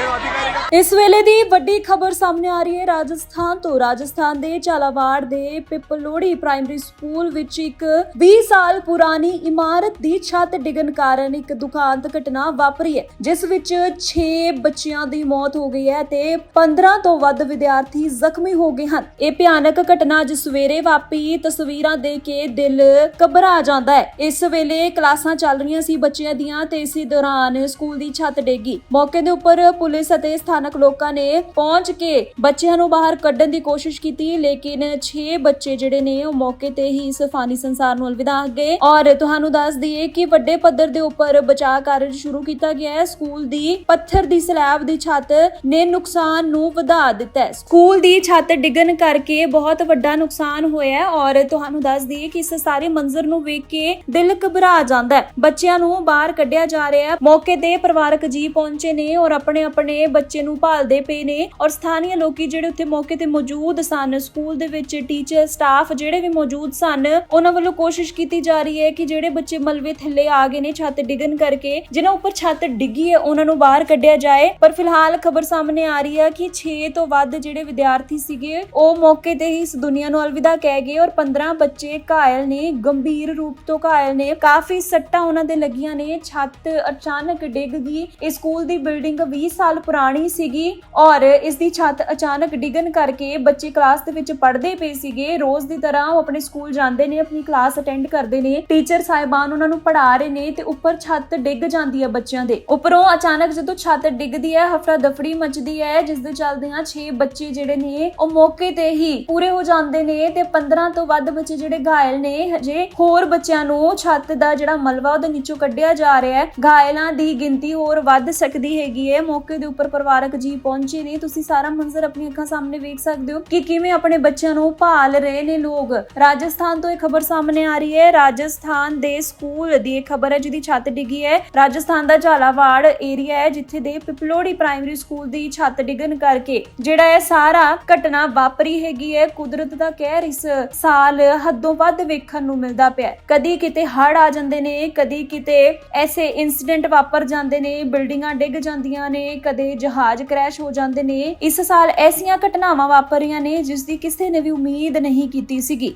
Llegó a ti, ਇਸ ਵੇਲੇ ਦੀ ਵੱਡੀ ਖਬਰ ਸਾਹਮਣੇ ਆ ਰਹੀ ਹੈ। ਰਾਜਸਥਾਨ ਤੋਂ ਰਾਜਸਥਾਨ ਦੇ ਝਾਲਾਵਾੜ ਦੇ ਪਿਪਲੋੜੀ ਪ੍ਰਾਇਮਰੀ ਸਕੂਲ ਵਿੱਚ ਇੱਕ 20 ਸਾਲ ਪੁਰਾਣੀ ਇਮਾਰਤ ਦੀ ਛੱਤ ਡਿੱਗਣ ਕਾਰਨ ਇੱਕ ਦੁਖਾਂਤ ਘਟਨਾ ਵਾਪਰੀ ਹੈ, ਜਿਸ ਵਿੱਚ 6 ਬੱਚਿਆਂ ਦੀ ਮੌਤ ਹੋ ਗਈ ਹੈ ਤੇ 15 ਤੋਂ ਵੱਧ ਵਿਦਿਆਰਥੀ ਜ਼ਖਮੀ ਹੋ ਗਏ ਹਨ। ਇਹ ਭਿਆਨਕ ਘਟਨਾ ਅੱਜ ਸਵੇਰੇ ਵਾਪੀ ਤਸਵੀਰਾਂ ਦੇ ਕੇ ਦਿਲ ਘਬਰਾ ਜਾਂਦਾ ਹੈ। ਇਸ ਵੇਲੇ ਕਲਾਸਾਂ ਚੱਲ ਰਹੀਆਂ ਸੀ ਬੱਚਿਆਂ ਦੀਆਂ ਤੇ ਇਸੇ ਦੌਰਾਨ ਸਕੂਲ ਦੀ ਛੱਤ ਡਿੱਗੀ ਮੌਕੇ ਦੇ ਉੱਪਰ ਪੁਲਿਸ ਅਤੇ ਸਥਾਨਕ ਲੋਕਾਂ ਨੇ ਪਹੁੰਚ ਕੇ ਬੱਚਿਆਂ ਨੂੰ ਬਾਹਰ ਕੱਢਣ ਦੀ ਕੋਸ਼ਿਸ਼ ਕੀਤੀ, ਲੇਕਿਨ 6 ਬੱਚੇ ਜਿਹੜੇ ਨੇ ਉਹ ਮੌਕੇ ਤੇ ਹੀ ਇਸ ਫਾਨੀ ਸੰਸਾਰ ਨੂੰ ਅਲਵਿਦਾ ਗਏ। ਔਰ ਤੁਹਾਨੂੰ ਦੱਸ ਦਈਏ ਕਿ ਵੱਡੇ ਪੱਧਰ ਦੇ ਉੱਪਰ ਬਚਾਅ ਕਾਰਜ ਸ਼ੁਰੂ ਕੀਤਾ ਗਿਆ ਹੈ। ਸਕੂਲ ਦੀ ਪੱਥਰ ਦੀ ਸਲੈਬ ਦੀ ਛੱਤ ਨੇ ਨੁਕਸਾਨ ਨੂੰ ਵਧਾ ਦਿੱਤਾ ਹੈ। ਸਕੂਲ ਦੀ ਛੱਤ ਡਿੱਗਣ ਕਰਕੇ ਬਹੁਤ ਵੱਡਾ ਨੁਕਸਾਨ ਹੋਇਆ ਔਰ ਤੁਹਾਨੂੰ ਦੱਸ ਦਈਏ ਕਿ ਇਸ ਸਾਰੇ ਮੰਜ਼ਰ ਨੂੰ ਵੇਖ ਕੇ ਦਿਲ ਘਬਰਾ ਜਾਂਦਾ ਹੈ। ਬੱਚਿਆਂ ਨੂੰ ਬਾਹਰ ਕੱਢਿਆ ਜਾ ਰਿਹਾ ਹੈ। ਮੌਕੇ ਤੇ ਪਰਿਵਾਰਕ ਜੀ ਪਹੁੰਚੇ ਨੇ ਔਰ ਆਪਣੇ ਆਪਣੇ ਬੱਚੇ ਨੂੰ ਭਾਲਦੇ ਪਏ ਨੇ ਔਰ ਸਥਾਨੀय ਲੋਕੀ ਜਿਹੜੇ ਉੱਥੇ ਮੌਕੇ ਤੇ ਮੌਜੂਦ ਸਨ, ਸਕੂਲ ਦੇ ਵਿੱਚ ਟੀਚਰ ਸਟਾਫ ਜਿਹੜੇ ਵੀ ਮੌਜੂਦ ਸਨ, ਉਹਨਾਂ ਵੱਲੋਂ ਕੋਸ਼ਿਸ਼ ਕੀਤੀ ਜਾ ਰਹੀ ਹੈ ਕਿ ਜਿਹੜੇ ਬੱਚੇ ਮਲਵੇ ਥੱਲੇ ਆ ਗਏ ਨੇ ਛੱਤ ਡਿੱਗਣ ਕਰਕੇ, ਜਿਨ੍ਹਾਂ ਉੱਪਰ ਛੱਤ ਡਿੱਗੀ ਹੈ, ਉਹਨਾਂ ਨੂੰ ਬਾਹਰ ਕੱਢਿਆ ਜਾਏ। ਪਰ ਫਿਲਹਾਲ ਖਬਰ ਸਾਹਮਣੇ ਆ ਰਹੀ ਹੈ ਕਿ 6 ਤੋਂ ਵੱਧ ਜਿਹੜੇ ਵਿਦਿਆਰਥੀ ਸੀਗੇ, ਉਹ ਮੌਕੇ ਤੇ ਹੀ ਇਸ ਦੁਨੀਆ ਨੂੰ ਅਲਵਿਦਾ ਕਹਿ ਗਏ ਔਰ 15 ਬੱਚੇ ਘਾਇਲ ਨੇ, ਗੰਭੀਰ ਰੂਪ ਤੋਂ ਘਾਇਲ ਨੇ। ਕਾਫੀ ਸੱਟਾਂ ਉਹਨਾਂ ਦੇ ਲੱਗੀਆਂ ਨੇ, ਛੱਤ ਅਚਾਨਕ ਡਿੱਗ ਗਈ। ਇਸ ਸਕੂਲ ਦੀ ਬਿਲਡਿੰਗ 20 ਸਾਲ ਪੁਰਾਣੀ ਸੀਗੀ ਔਰ ਇਸ ਦੀ ਛੱਤ ਅਚਾਨਕ ਡਿੱਗਣ ਕਰਕੇ ਬੱਚੇ ਕਲਾਸ ਦੇ ਵਿੱਚ ਪੜ੍ਹਦੇ ਪਏ ਸੀਗੇ। ਰੋਜ਼ ਦੀ ਤਰ੍ਹਾਂ ਉਹ ਆਪਣੇ ਸਕੂਲ ਜਾਂਦੇ ਨੇ, ਆਪਣੀ ਕਲਾਸ ਅਟੈਂਡ ਕਰਦੇ ਨੇ। ਟੀਚਰ ਸਾਹਿਬਾਨ ਉਹਨਾਂ ਨੂੰ ਪੜ੍ਹਾ ਰਹੇ ਨੇ ਤੇ ਉੱਪਰ ਛੱਤ ਡਿੱਗ ਜਾਂਦੀ ਹੈ ਬੱਚਿਆਂ ਦੇ। ਉੱਪਰੋਂ ਅਚਾਨਕ ਜਦੋਂ ਛੱਤ ਡਿੱਗਦੀ ਹੈ ਹਫੜਾ ਦਫੜੀ ਮਚਦੀ ਹੈ ਜਿਸ ਦੇ ਚੱਲਦਿਆਂ 6 ਬੱਚੇ ਜਿਹੜੇ ਨੇ ਉਹ ਮੌਕੇ ਤੇ ਹੀ ਪੂਰੇ ਹੋ ਜਾਂਦੇ ਨੇ ਤੇ 15 ਤੋਂ ਵੱਧ ਬੱਚੇ ਜਿਹੜੇ ਘਾਇਲ ਨੇ, ਹਜੇ ਹੋਰ ਬੱਚਿਆਂ ਨੂੰ ਛੱਤ ਦਾ ਜਿਹੜਾ ਮਲਵਾ ਉਹਦੇ ਨੀਚੋਂ ਕੱਢਿਆ ਜਾ ਰਿਹਾ ਹੈ। ਘਾਇਲਾਂ ਦੀ ਗਿਣਤੀ ਹੋਰ ਵੱਧ ਸਕਦੀ ਹੈਗੀ ਹੈ। ਮੌਕੇ ਦੇ ਉੱਪਰ ਪਰਿਵਾਰ ਪਰਿਵਾਰਕ ਜੀ ਪਹੁੰਚੇ ਨੇ। ਤੁਸੀਂ ਸਾਰਾ ਮੰਜ਼ਰ ਆਪਣੀ ਅੱਖਾਂ ਸਾਹਮਣੇ ਵੇਖ ਸਕਦੇ ਹੋ ਕਿ ਕਿਵੇਂ ਆਪਣੇ ਬੱਚਿਆਂ ਨੂੰ ਭਾਲ ਰਹੇ ਨੇ ਲੋਕ। ਰਾਜਸਥਾਨ ਤੋਂ ਇਹ ਖਬਰ ਸਾਹਮਣੇ ਆ ਰਹੀ ਹੈ। ਰਾਜਸਥਾਨ ਦੇ ਸਕੂਲ ਦੀ ਇਹ ਖਬਰ ਹੈ, ਜਿਹਦੀ ਛੱਤ ਡਿੱਗੀ ਹੈ। ਰਾਜਸਥਾਨ ਦਾ ਝਾਲਾਵਾੜ ਏਰੀਆ ਹੈ, ਜਿੱਥੇ ਦੇ ਪਿਪਲੋੜੀ ਪ੍ਰਾਇਮਰੀ ਸਕੂਲ ਦੀ ਛੱਤ ਡਿੱਗਣ ਕਰਕੇ ਜਿਹੜਾ ਇਹ ਸਾਰਾ ਘਟਨਾ ਵਾਪਰੀ ਹੈਗੀ ਹੈ। ਕੁਦਰਤ ਦਾ ਕਹਿਰ ਇਸ ਸਾਲ ਹੱਦੋਂ ਵੱਧ ਵੇਖਣ ਨੂੰ ਮਿਲਦਾ ਪਿਆ ਕਦੀ ਕਿਤੇ ਹੜ ਆ ਜਾਂਦੇ ਨੇ, ਕਦੀ ਕਿਤੇ ਐਸੇ ਇਨਸੀਡੈਂਟ ਵਾਪਰ ਜਾਂਦੇ ਨੇ ਬਿਲਡਿੰਗਾਂ ਡਿੱਗ ਜਾਂਦੀਆਂ ਨੇ, ਕਦੇ ਜਹਾਜ਼ ਕ੍ਰੈਸ਼ ਹੋ ਜਾਂਦੇ ਨੇ। ਇਸ ਸਾਲ ਐਸੀਆਂ ਘਟਨਾਵਾਂ ਵਾਪਰੀਆਂ ਨੇ ਜਿਸ ਦੀ ਕਿਸੇ ਨੇ ਵੀ ਉਮੀਦ ਨਹੀਂ ਕੀਤੀ ਸੀਗੀ।